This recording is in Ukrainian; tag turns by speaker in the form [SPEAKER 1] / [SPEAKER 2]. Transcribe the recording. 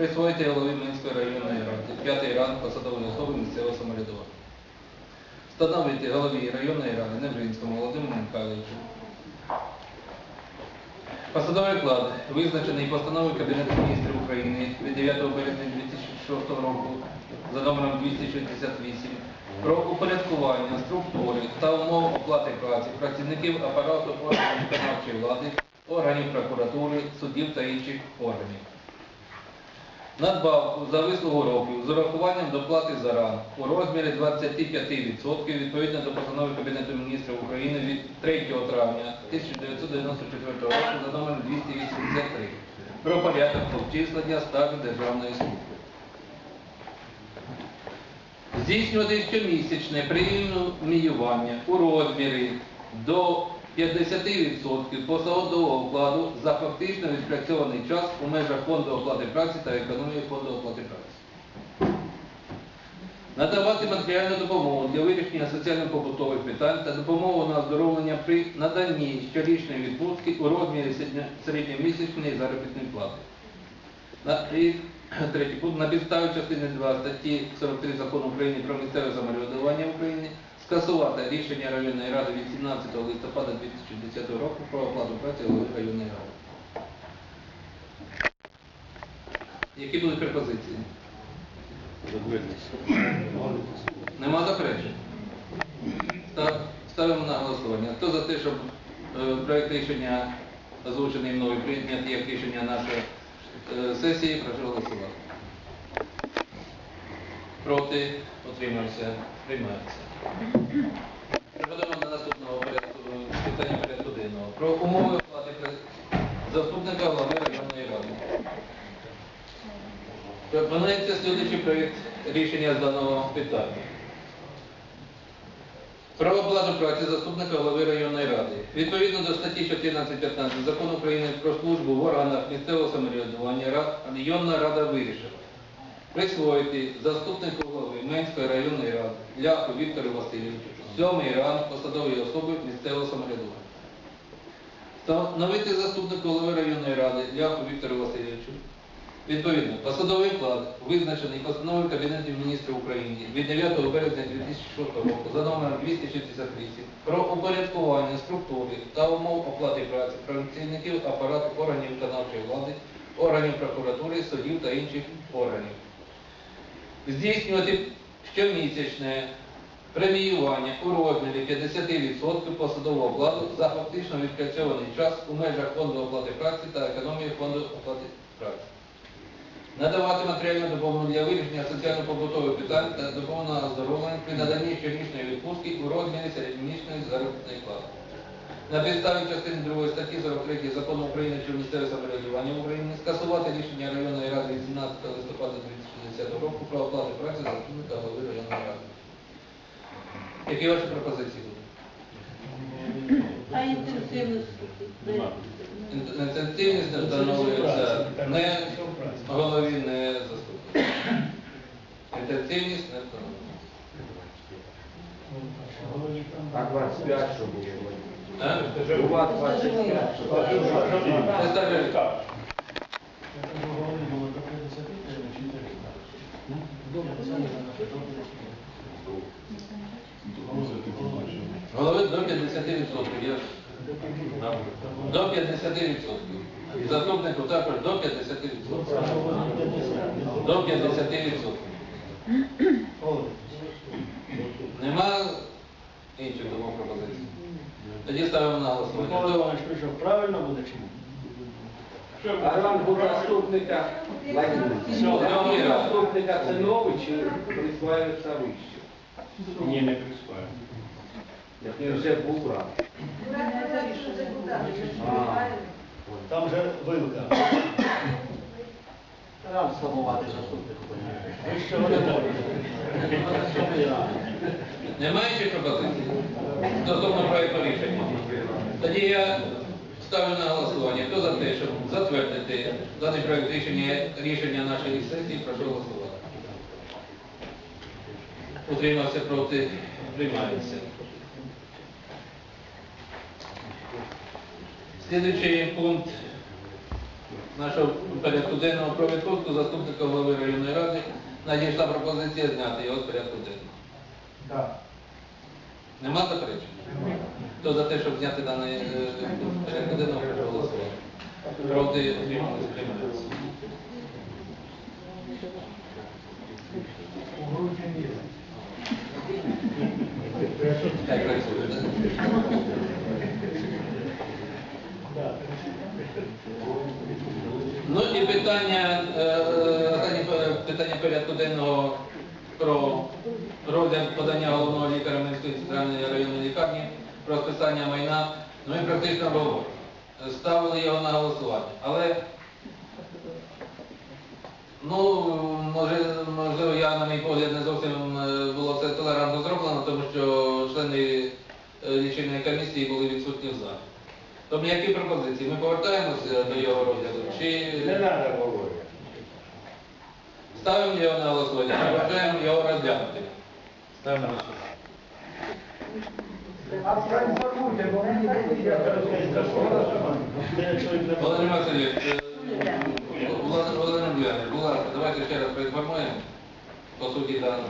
[SPEAKER 1] Присвоїти голові Минської районної ради. П'ятий ранг посадової особи місцевого самоврядування. Встановити голові районної ради Невринському Володимиру Михайловичу. Посадовий оклад, визначений постановою Кабінету міністрів України від 9 березня 2006 року за номером 268 про упорядкування структури та умов оплати праці працівників апарату органів виконавчої влади, органів прокуратури, судів та інших органів. Надбавку за вислугу років з урахуванням доплати за ран у розмірі 25% відповідно до постанови Кабінету міністрів України від 3 травня 1994 року за номером 283 про порядок обчислення стажу державної служби. Здійснювати щомісячне преміювання у розмірі до 50% посадового окладу за фактично відпрацьований час у межах фонду оплати праці та економії фонду оплати праці. Надавати матеріальну допомогу для вирішення соціально-побутових питань та допомогу на оздоровлення при наданні щорічної відпустки у розмірі середньомісячної заробітної плати. На, і, третій пункт. На підставі частини 2 статті 43 Закону України про місцеве самоврядування України скасувати рішення районної ради від 17 листопада 2010 року про оплату праці голови районної ради. Які будуть пропозиції? Нема заперечень? Ставимо на голосування. Хто за те, щоб е, проект рішення озвучений мною прийняти як рішення нашої е, сесії, прошу голосувати. Проти, утримався, приймається. Переходимо до наступного порядку, питання порядку денного. Про умови оплати заступника голови районної ради. Пропонується слідуючий проєкт рішення з даного питання. Про оплату праці заступника голови районної ради. Відповідно до статті 14.15 Закону України про службу в органах місцевого самоврядування районна рада вирішила присвоїти заступнику голови Менської районної ради Ляху Віктору Васильовичу сьомий ранг посадової особи місцевого самоврядування. Встановити заступнику голови районної ради Ляху Віктору Васильовичу Відповідно, посадовий вклад визначений постановою Кабінету міністрів України від 9 березня 2006 року за номером 268 про упорядкування структури та умов оплати праці працівників апарату органів виконавчої влади, органів прокуратури, судів та інших органів здійснювати щомісячне преміювання у розмірі 50% посадового окладу за фактично відпрацьований час у межах фонду оплати праці та економії фонду оплати праці. Надавати матеріальну допомогу для вирішення соціально-побутових питань та допомогу оздоровлення при наданні щорічної відпустки у розмірі середньомісячної заробітної плати. На підставі частини 2 статті 43 закону України про місцеве самоврядування України скасувати рішення районної ради 17 листопада 2020 1990 року про оплату праці заступника голови районної ради. Які ваші пропозиції будуть?
[SPEAKER 2] А інтенсивність?
[SPEAKER 1] Інтенсивність встановлюється не голові, не заступнику. Інтенсивність не встановлюється.
[SPEAKER 3] А 25 що було?
[SPEAKER 1] А?
[SPEAKER 3] У вас 25.
[SPEAKER 1] Я ж до 50%. І заступнику також до 50%. До 50%. Нема інших думок пропозицій. Тоді ставимо на
[SPEAKER 4] Микола
[SPEAKER 1] голосування.
[SPEAKER 4] Іванович прийшов, правильно буде чи ні?
[SPEAKER 3] А вам був заступника
[SPEAKER 1] раз.
[SPEAKER 3] Заступника це присваюється вище?
[SPEAKER 4] Ні, не присвоює.
[SPEAKER 3] Як він вже був. А,
[SPEAKER 4] Там же вилка.
[SPEAKER 5] Рад слабувати заступнику.
[SPEAKER 4] Ви що не можете.
[SPEAKER 1] Немає інших пропозицій? Стосовно проєкту рішення. Тоді я ставлю на голосування. Хто за те, щоб затвердити даний проєкт рішення, рішення нашої сесії, прошу голосувати. Утримався проти, приймається. Слідуючий пункт нашого порядку денного про відпустку заступника голови районної ради надійшла пропозиція зняти його з порядку денного.
[SPEAKER 6] Так.
[SPEAKER 1] Нема заперечень? Хто за те, щоб зняти даний е, з порядку денного, прошу голосувати. Проти утримались, приймається.
[SPEAKER 6] У грудні місяці.
[SPEAKER 1] Так працює, да?
[SPEAKER 4] Да.
[SPEAKER 1] Ну і питання, е, е, питання порядку денного про розгляд подання головного лікаря Минської центральної районної лікарні про списання майна. Ну і практично було. Ставили його на голосування. Але Ну, може, можливо, я, на мій погляд, не зовсім е, було це толерантно зроблено, тому що члени лічильної комісії були відсутні в залі. Тому які пропозиції? Ми повертаємося до його розгляду чи
[SPEAKER 3] Не треба говорити.
[SPEAKER 1] ставимо його на голосування, чи бажаємо його розглянути?
[SPEAKER 5] Ставимо на голосування.
[SPEAKER 6] А проінформуйте, бо мені так я
[SPEAKER 4] Де чоловік не
[SPEAKER 1] Володимир Васильович, е, Володимир Володимир Юрійович, будь ласка, давайте ще раз проінформуємо по суті даного